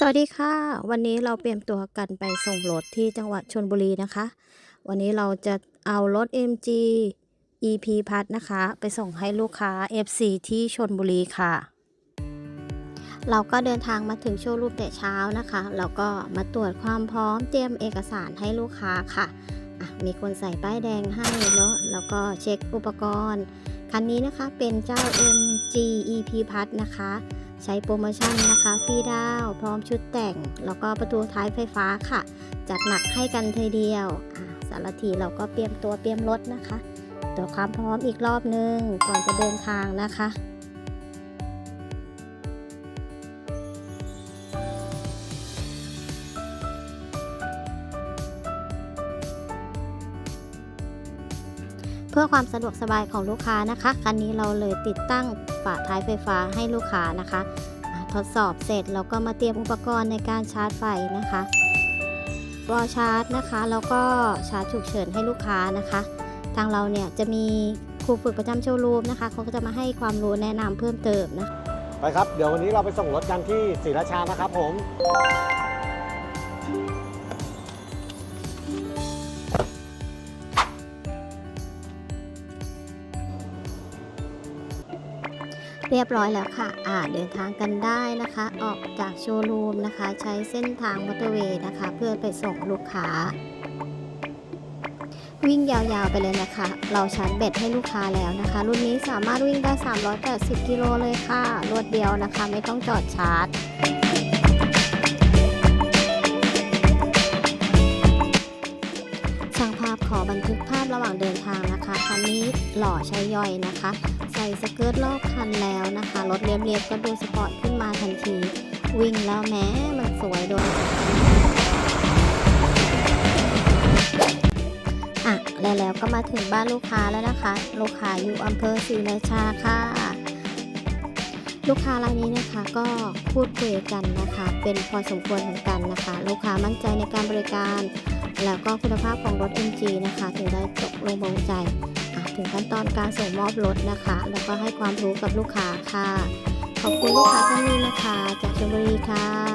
สวัสดีค่ะ วันนี้เราเตรียมตัวกันไปส่งรถที่จังหวัดชลบุรีนะคะ วันนี้เราจะเอารถ MG EP พัดนะคะ ไปส่งให้ลูกค้า FC ที่ชลบุรีค่ะ เราก็เดินทางมาถึงโชว์รูมแต่เช้านะคะแล้วก็มาตรวจความพร้อมเตรียมเอกสารให้ลูกค้าค่ะอะมีคนใส่ป้ายแดงให้เนาะแล้วก็เช็คอุปกรณ์ คันนี้นะคะเป็นเจ้า MG EP พัดนะคะ ใช้โปรโมชั่นนะคะฟรีดาวพร้อมชุดแต่ง แล้วก็ประตูท้ายไฟฟ้าค่ะ จัดหนักให้กันเทีเดียวสารทีเราก็เตรียมตัวเตรียมรถนะคะตรวจความพร้อมอีกรอบนึงก่อนจะเดินทางนะคะ เพื่อความสะดวกสบายของลูกค้านะคะคันนี้เราเลยติดตั้งฝาท้ายไฟฟ้าให้ลูกค้านะคะ ทดสอบเสร็จเราก็มาเตรียมอุปกรณ์ในการชาร์จไฟนะคะวอชาร์จนะคะแล้วก็ชาร์จฉุกเฉินให้ลูกค้านะคะ ทางเราเนี่ยจะมีครูฝึกประจำโชว์รูมนะคะเขาก็จะมาให้ความรู้แนะนำเพิ่มเติมนะคะไปครับ เดี๋ยววันนี้เราไปส่งรถกันที่ศรีราชานะครับผม เรียบร้อยแล้วค่ะ อ่าเดินทางกันได้นะคะ ออกจากโชว์รูมนะคะ ใช้เส้นทางมอเตอร์เวย์นะคะ เพื่อไปส่งลูกค้า วิ่งยาวๆไปเลยนะคะ เราชาร์จแบตให้ลูกค้าแล้วนะคะ รุ่นนี้สามารถวิ่งได้ 380 กิโลเลยค่ะ รวดเดียวนะคะ ไม่ต้องจอดชาร์จ ขอบันทึกภาพระหว่างเดินทางนะคะ คันนี้หล่อใช้ย่อยนะคะ ใส่สเกิร์ตรอบคันแล้วนะคะ รถเรียบๆก็ดูสปอร์ตขึ้นมาทันที วิ่งแล้วแม้มันสวยโดยอะและแล้วก็มาถึงบ้านลูกค้าแล้วนะคะ ลูกค้าอยู่อำเภอศรีราชาค่ะลูกค้ารายนี้นะคะก็พูดคุยกันนะคะ เป็นพอสมควรเหมือนกันนะคะ ลูกค้ามั่นใจในการบริการ แล้วก็คุณภาพของรถ MG นะคะ ถึงได้ตกลงบงใจ ถึงขั้นตอนการส่งมอบรถนะคะ แล้วก็ให้ความรู้กับลูกค้าค่ะ ขอบคุณลูกค้าท่านนี้นะคะ จากชลบุรีค่ะ